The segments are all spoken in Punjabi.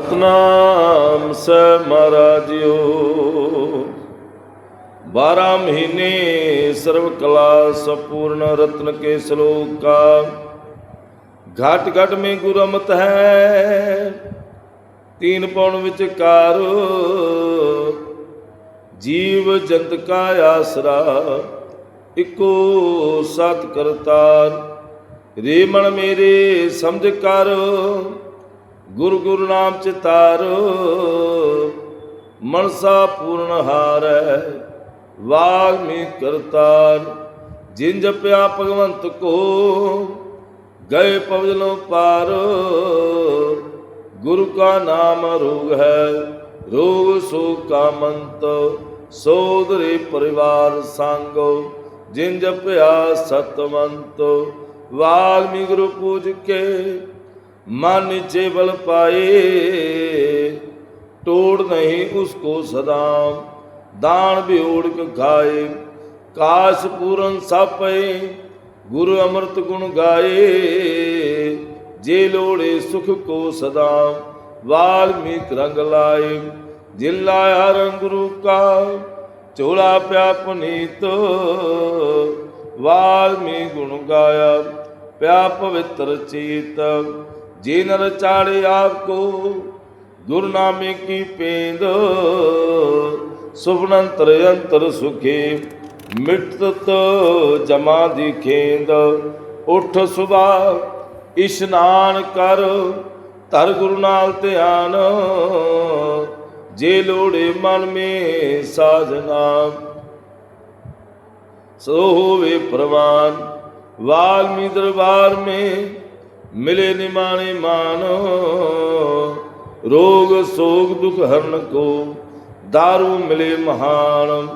ਸਤਨਾਮ ਸ ਮਹਾਰਾਜਿਓ। 12 ਮਹੀਨੇ ਸਰਵ ਕਲਾ ਸੰਪੂਰਨ ਰਤਨ ਕੇ ਸ਼ਲੋਕਾ ਘਟ ਘਟ ਮੇ ਗੁਰਮਤ ਹੈ। ਤੀਨ ਪੌਣ ਵਿਚਕਾਰ ਜੀਵ ਜੰਤ ਕਾ ਆਸਰਾ। ਇਕੋ ਸਤ ਕਰਤਾਰ। ਰੇ ਮਨ ਮੇਰੇ ਸਮਝ ਕਰ। ਗੁਰ ਗੁਰੂ ਨਾਮ ਚਿਤਾਰੋ ਮਨਸਾ ਪੂਰਨ ਹਾਰੈ ਵਾਗਮੀ ਕਰਤਾਰ ਜਿਨ ਜਪਿਆ ਭਗਵੰਤ ਕੋ, ਗਏ ਪਵਜਨੋਂ ਪਾਰ। ਗੁਰੂ ਕਾ ਨਾਮ ਰੋਗ ਹੈ, ਰੋਗ ਸੋ ਕਾਮੰਤ। ਸੋਦਰੇ ਪਰਿਵਾਰ ਸੰਗੋ ਜਿਨ ਜਪਿਆ ਸਤਵੰਤ। ਵਾਲਮੀ ਗੁਰੂ ਪੂਜ ਕੇ ਮਨ ਨੀਚੇ ਬਲ ਪਾਏ, ਤੋੜ ਨਹੀਂ ਉਸਕੋ ਸਦਾ। ਦਾਨ ਬਿਓੜ ਖਾਏ ਕਾਸ਼ ਪੂਰਨ ਸਪਏ ਗੁਰੂ ਅੰਮ੍ਰਿਤ ਗੁਣ ਗਾਏ। ਜੇ ਲੋੜੇ ਸੁਖ ਕੋ ਸਦਾ, ਵਾਲਮੀਕ ਰੰਗ ਲਾਏ। ਜਿਨ ਲਾਇਆ ਰੰਗ ਗੁਰੂ ਕਾ ਝੋਲਾ ਪਿਆ ਪੁਨੀਤ। ਵਾਲਮੀ ਗੁਣ ਗਾਇਆ, ਪਿਆ ਪਵਿੱਤਰ ਚੀਤ। ਜੇ ਨਰ ਚਾੜੇ ਆਪ ਕੋ ਗੁਰ ਕੀ ਪੇਂਦ? ਸੁਭਨੰਤਰ ਅੰਤਰ ਸੁਖੇ ਮਿਟਤ ਜਮਾ ਦੀ ਉਠ ਸੁਬਾ ਇਸ਼ਨਾਨ ਕਰ, ਧਰ ਗੁਰੂ ਨਾਲ ਧਿਆਨ। ਜੇ ਲੋੜੇ ਮਨ ਮੇ ਸਾਜਨਾ ਸੋ ਹੋਵੇ ਪ੍ਰਵਾਨ। ਵਾਲਮੀ ਦਰਬਾਰ ਮੇ ਮਿਲੇ ਨਿਮਾਣੇ ਮਾਨ, ਰੋਗ ਸੋਗ ਦੁਖ ਹਰਨ ਕੋ दारू ਮਿਲੇ ਮਹਾਨ,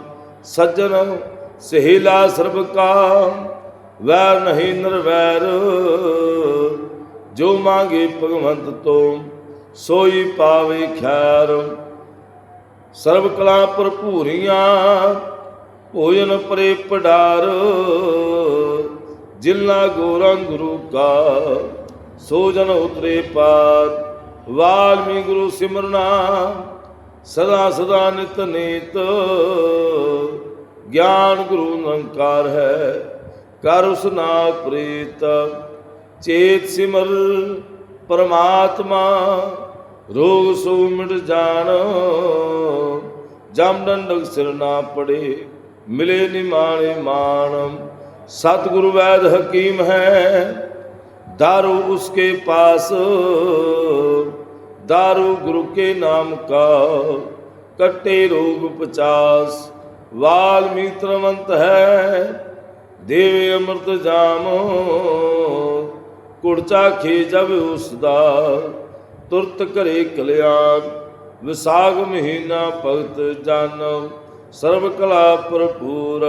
ਸੱਜਣ ਸਹੇਲਾ ਸਰਬ ਕਾ, ਵੈਰ ਨਹੀਂ ਨਿਰਵੈਰ, ਜੋ ਮੰਗੇ ਭਗਵੰਤ ਤੋਂ, ਸੋਈ ਪਾਵੇ ਖੈਰ। ਸਰਬ ਕਲਾ ਭਰਪੂਰੀਆਂ, ਭੋਜਨ ਪਰੇ ਪਡਾਰ ਜਿਲਾ ਗੋਰਾਂ ਗੁਰੂ ਕਾ। ਸੋ ਜਨ ਉਤਰੇ ਪਾਰ। ਵਾਲਮੀ ਗੁਰੂ ਸਿਮਰਨਾ ਸਦਾ ਸਦਾ ਨਿਤ ਨੇਤ। ਗਿਆਨ ਗੁਰੂ ਨਿਰੰਕਾਰ ਹੈ, ਕਰ ਉਸ ਨਾਲ ਪ੍ਰੀਤ। ਚੇਤ ਸਿਮਰ ਪਰਮਾਤਮਾ, ਰੋਗ ਸੋ ਮਿਟ ਜਾਣ। ਜਮ ਡੰਡਕ ਸਿਰ ਨਾ ਪੜੇ, ਮਿਲੇ ਨਿਮਾਣੇ ਮਾਨ ਸਤਿਗੁਰੂ ਵੈਦ ਹਕੀਮ ਹੈ दारू उसके पास दारू गुरु के नाम का कट्टे रोग पचास वाल्मीत्रवंत है देवे अमृत जाम कुड़चा खे जब उसदा तुरत करे कल्याण विसाख महीना भगत जन सर्व कला भरपूर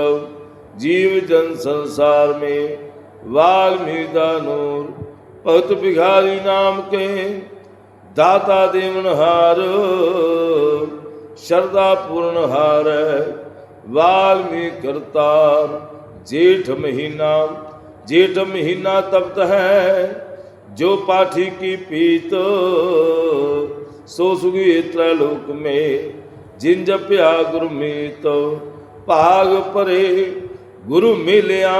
जीव जन संसार में वाल्मीकि का नूर भगत भिखारी नाम के दाता देवन हार श्रद्धा पूर्ण हार वाल्मीकि करतार जेठ महीना जेठ महीना तप्त है, जो पाठी की पीत, सो सुगी त्रैलोक में जिन जप्या गुरमीत भाग परे गुरु मिलिया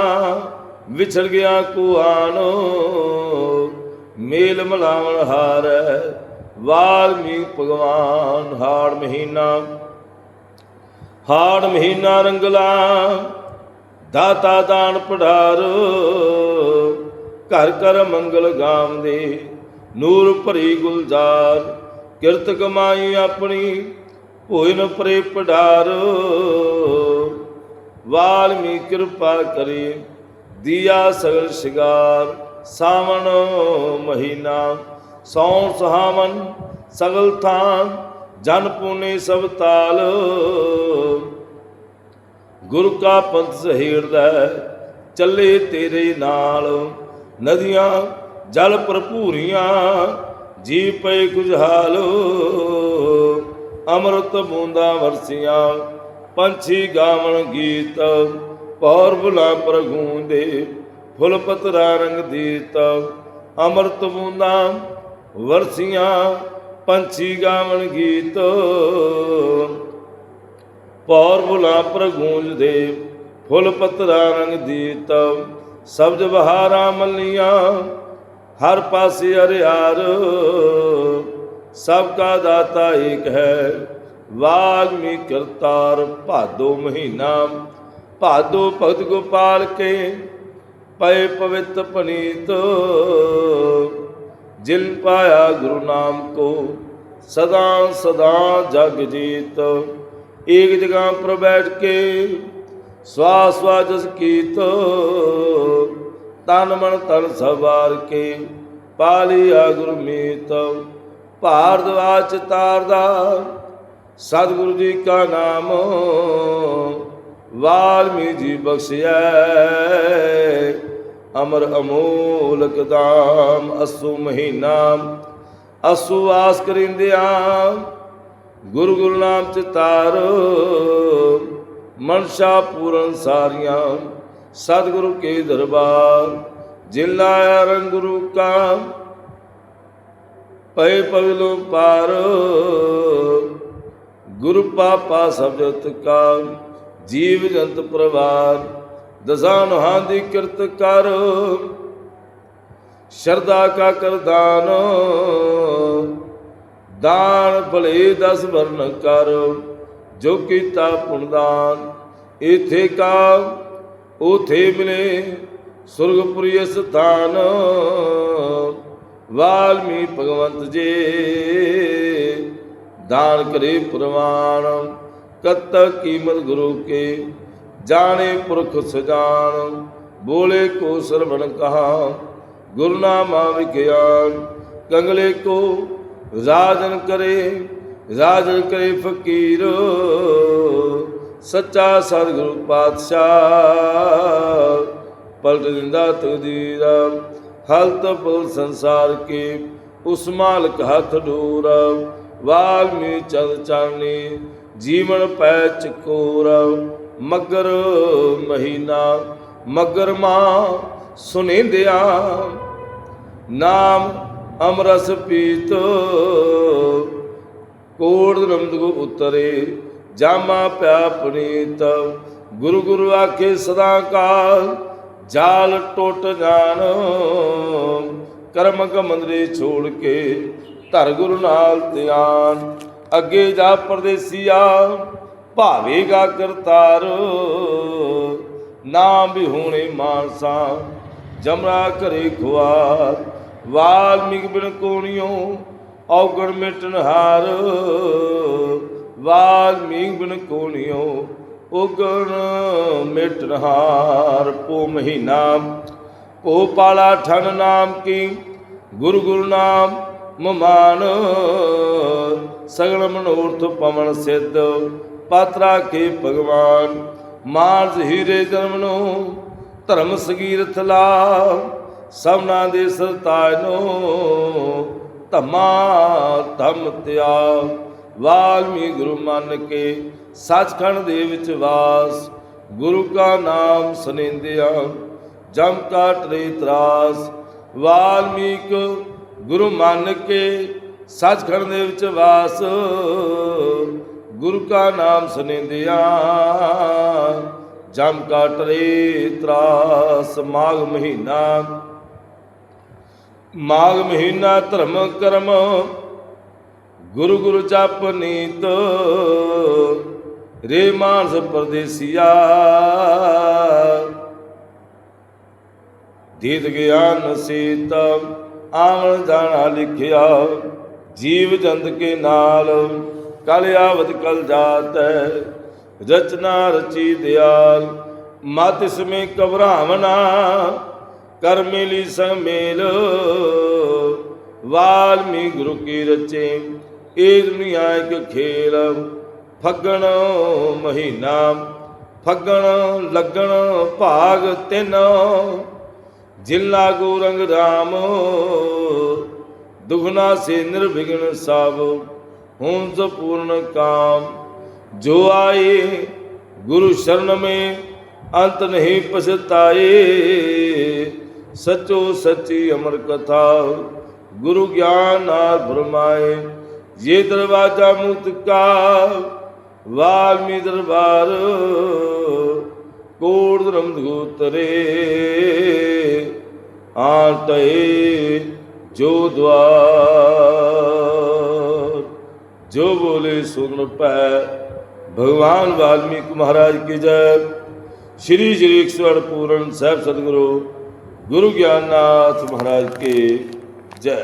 ਵਿਛੜ ਗਿਆ ਕੁਆਨ ਮੇਲ ਮਲਾਵਣ ਹਾਰ ਵਾਲਮੀਕ ਭਗਵਾਨ, ਹਾੜ ਮਹੀਨਾ। ਹਾੜ ਮਹੀਨਾ ਰੰਗਲਾ, ਦਾਤਾ ਦਾਨ ਪੜਾਰ ਘਰ ਘਰ ਮੰਗਲ ਗਾਮ ਦੇ, ਨੂਰ ਭਰੀ ਗੁਲਜ਼ਾਰ। ਕਿਰਤ ਕਮਾਈ ਆਪਣੀ ਭੋਜਨ ਪਰੇ ਪੜਾਰ ਵਾਲਮੀ ਕਿਰਪਾ ਕਰੇ ਦੀਆ ਸਗਲ ਸ਼ਿਗਾਰ, ਸਾਵਣ ਮਹੀਨਾ, ਸੌਣ ਸੁਹਾਵਨ ਸਗਲ ਥਾਨ, ਜਨ ਪੂਨੇ ਸਭ ਤਾਲ। ਗੁਰੂ ਕਾ ਪੰਥ ਸਹੇੜਦਾ ਚੱਲੇ ਤੇਰੇ ਨਾਲ। ਨਦੀਆਂ, ਜਲ ਭਰਪੂਰੀਆਂ, ਜੀ ਪਏ ਗੁਜਹਾਲ। ਅੰਮ੍ਰਿਤ ਬੂੰਦਾਂ ਵਰਸੀਆਂ, ਪੰਛੀ ਗਾਵਣ ਗੀਤ। ਪੌਰ ਬੁਲਾ ਪਰ ਗੂੰਦੇ ਫੁੱਲ ਪਤਰਾ ਰੰਗ ਦੀਤ। ਅੰਮ੍ਰਿਤ ਬੂੰਦਾਂ ਵਰਸੀਆਂ, ਪੰਛੀ ਗਾਵਣ ਗੀਤ। ਪੌਰ ਬੁਲਾ ਪ੍ਰਗੂੰਜ ਦੇ ਫੁੱਲ ਪਤਰਾ ਰੰਗ ਦੀਤ। ਸਬਜ ਬਹਾਰਾਂ ਮੱਲੀਆਂ, ਹਰ ਪਾਸੇ ਹਰਿਆਰ। ਸਭ ਕਾ ਦਾਤਾ ਏਕ ਹੈ ਵਾਲਮੀ ਕਰਤਾਰ ਭਾਦੋ ਮਹੀਨਾ। ਭਾਦੋ ਭਗਤ ਗੋਪਾਲ ਕੇ ਪਏ ਪਵਿੱਤ ਪਨੀਤ। ਜਿਨ ਪਾਇਆ ਗੁਰੂ ਨਾਮ ਕੋ, ਸਦਾ ਸਦਾ ਜਗ ਜੀਤ। ਏਕ ਜਗ੍ਹਾ ਪਰ ਬੈਠ ਕੇ ਸਵਾਸ ਵਾਜਸ ਕੀਤ। ਤਨ ਮਨ ਤਨ ਸਵਾਰ ਕੇ ਪਾਲਿਆ ਗੁਰਮੀਤ ਭਾਰਦਵਾਚ ਤਾਰਦਾ ਸਤਿਗੁਰੂ ਜੀ ਕਾ ਨਾਮ। ਵਾਲਮੀ ਜੀ ਬਖਸ਼ਿਆ ਅਮਰ ਅਮੋਲ ਕਦਾਮ, ਅਸੂ ਮਹੀਨਾ ਅਸੂ ਆਸ ਕਰਿੰਦਿਆਂ ਗੁਰੂ ਗੁਰੂ ਨਾਮ ਚਿਤਾਰ ਮਨਸ਼ਾ ਪੂਰਨ ਸਾਰੀਆਂ ਸਤਿਗੁਰੂ ਕੇ ਦਰਬਾਰ, ਜਿਨ ਲਾਇਆ ਰੰਗ ਗੁਰੂ ਕਾ ਪਏ ਪਗਲੋਂ ਪਾਰ। ਗੁਰੂ ਪਾਪਾ ਸਬਜਤ ਕਾ ਜੀਵ ਜੰਤ ਪ੍ਰਵਾਰ ਦਸਾਂ ਨਹਾਂ ਦੀ ਕਿਰਤ ਕਰ। ਸ਼ਰਦਾ ਕਾ ਕਰਦਾਨ ਦਾਨ ਭਲੇ ਦਸ ਵਰਨ ਕਰ, ਜੋ ਕੀਤਾ ਪੁਣਦਾਨ ਇਥੇ ਕਾ ਉਥੇ ਮਿਲੇ ਸੁਰਗਪੁਰੀ ਸਥਾਨ। ਵਾਲਮੀ ਭਗਵੰਤ ਜੀ, ਦਾਨ ਕਰੇ ਪ੍ਰਵਾਨ। ਕਤ ਕੀਮਤ ਗੁਰੂ ਕੇ, ਜਾਣੇ ਪੁਰਖ ਸਜਾਨ, ਬੋਲੇ ਕੋ ਸਰਵਣ ਕਹਾ, ਗੁਰੂ ਨਾਮਾ ਵਿਗਿਆਨ ਕੰਗਲੇ ਕੋ ਰਾਜਨ ਕਰੇ ਰਾਜਨ ਕਰੇ ਫਕੀਰ, ਸੱਚਾ ਸਤਿਗੁਰੂ ਪਾਤਸ਼ਾਹ, ਪਲਟ ਦਿੰਦਾ ਤਕਦੀਰ ਹਲਤ ਪੁਲ ਸੰਸਾਰ ਕੇ, ਉਸ ਮਾਲਕ ਹੱਥ ਡੋਰ ਵਾਲਮੀ ਚੰਦ ਚਾਨਣੀ ਜੀਵਨ ਪੈ ਚਕੋਰ ਮਗਰ ਮਹੀਨਾ, ਮਗਰ ਮਾਂ ਸੁਨੇਂਦਿਆ। ਨਾਮ ਅਮਰਸ ਪੀਤ, ਕੋੜ ਨਮਦ ਕੋ ਉਤਰੇ, ਜਾਮਾ ਪਿਆ ਪੁਨੀਤ। ਗੁਰੂ ਗੁਰੂ ਆਖੇ, ਸਦਾ ਕਾਲ ਜਾਲ ਟੁੱਟ ਜਾਣ, ਕਰਮ ਕਮੰਦਰੇ ਛੋੜ ਕੇ ਧਰ ਗੁਰੂ ਨਾਲ ਧਿਆਨ। ਅੱਗੇ ਜਾ ਪਰਦੇਸੀਆ ਭਾਵੇਗਾ ਕਰਤਾਰ ਨਾਮ ਵੀ ਹੋਣੇ ਮਾਨਸਾ, ਜਮਰਾ ਕਰੇ ਖੁਆਰ। ਵਾਲਮੀਕ ਬਿਨ ਕੋਣਿਓ, ਔਗਣ ਮਿਟਨ ਹਾਰ। ਵਾਲਮੀਕ ਬਿਨ ਕੋਣਿਓ ਉਗਣ ਮਿਟਨ ਹਾਰ। ਪੋ ਮਹੀਨਾ, ਪੋ ਪਾਲਾ ਠਨ ਨਾਮ ਕੀ, ਗੁਰੂ ਗੁਰੂ ਨਾਮ ਮਮਾਨ। ਸਗਲ ਮਨੋਰਥ ਪਵਨ ਸਿੱਧ, ਪਾਤਰਾ ਕੇ ਭਗਵਾਨ। ਮਾਨਸ ਹੀਰੇ ਜਨਮ ਨੂੰ ਧਰਮ ਸਗੀਰਥ ਲਾ। ਸਭਨਾ ਦੇ ਸਰਤਾਜ ਨੂੰ ਧਮਾ ਧਮ ਤਿਆ ਵਾਲਮੀ ਗੁਰੂ ਮੰਨ ਕੇ ਸੱਚਖੰਡ ਦੇ ਵਿੱਚ ਵਾਸ। ਗੁਰੂ ਕਾ ਨਾਮ ਸੁਨਿੰਦਿਆ ਜਮ ਕਾ ਤਰਾਸ। ਵਾਲਮੀਕ ਗੁਰੂ ਮੰਨ ਕੇ ਸੱਚਖੰਡ ਦੇ ਵਿੱਚ ਵਾਸ। ਗੁਰੂ ਕਾ ਨਾਮ ਸੁਨਿੰਦਿਆ ਜਮ ਕਾ ਟਰੇ ਤਰਾਸ, ਮਾਘ ਮਹੀਨਾ। ਮਾਘ ਮਹੀਨਾ ਧਰਮ ਕਰਮ, ਗੁਰੂ ਗੁਰੂ ਜਪ ਨੀਤ। ਰੇ ਮਾਨਸ ਪਰਦੇਸੀਆ। ਦੀਦ ਗਿਆਨ ਸੀਤ, ਆਵਣ ਜਾਣਾ ਲਿਖਿਆ। ਜੀਵ ਜੰਤ ਕੇ ਨਾਲ, ਕਲ ਆਵਤ ਕਲ ਜਾਤ, ਰਚਨਾ ਰਚੀ ਦਿਆਲ ਮਤ ਇਸਮੇ ਘਬਰਾਵਨਾ, ਕਰ ਸਮੇਲ ਵਾਲਮੀ ਗੁਰੂ ਕੀ ਰਚੇ ਇਹ ਦੁਨੀਆ ਇੱਕ ਖੇਲ। ਫੱਗਣ ਮਹੀਨਾ, ਫੱਗਣ ਲੱਗਣ ਭਾਗ ਤਿੰਨ। ਜਿਲਾ ਲਾਗੂ ਰੰਗ ਰਾਮ ਦੁਗਨਾ ਸੇ ਨਿਰਵਿਘਨ ਸਭ ਹੁਣ ਸ ਪੂਰਨ ਕਾਮ ਜੋ ਆਏ ਗੁਰੂ ਸ਼ਰਨ ਮੇ ਅੰਤ ਨਹੀਂ ਪਛਤਾਏ ਸਚੋ ਸਚੀ ਅਮਰ ਕਥਾ ਗੁਰੂ ਗਿਆਨ ਨਾਲ ਫਰਮਾਏ ये दरवाजा मुक्त का वाल्मी दरबार कोट धर्म गोतरे आटे जो द्वार जो बोले सुन पै भगवान वाल्मीकि महाराज की जय श्री श्री ईश्वर पूर्ण साहब सदगुरु गुरु ज्ञाननाथ महाराज की जय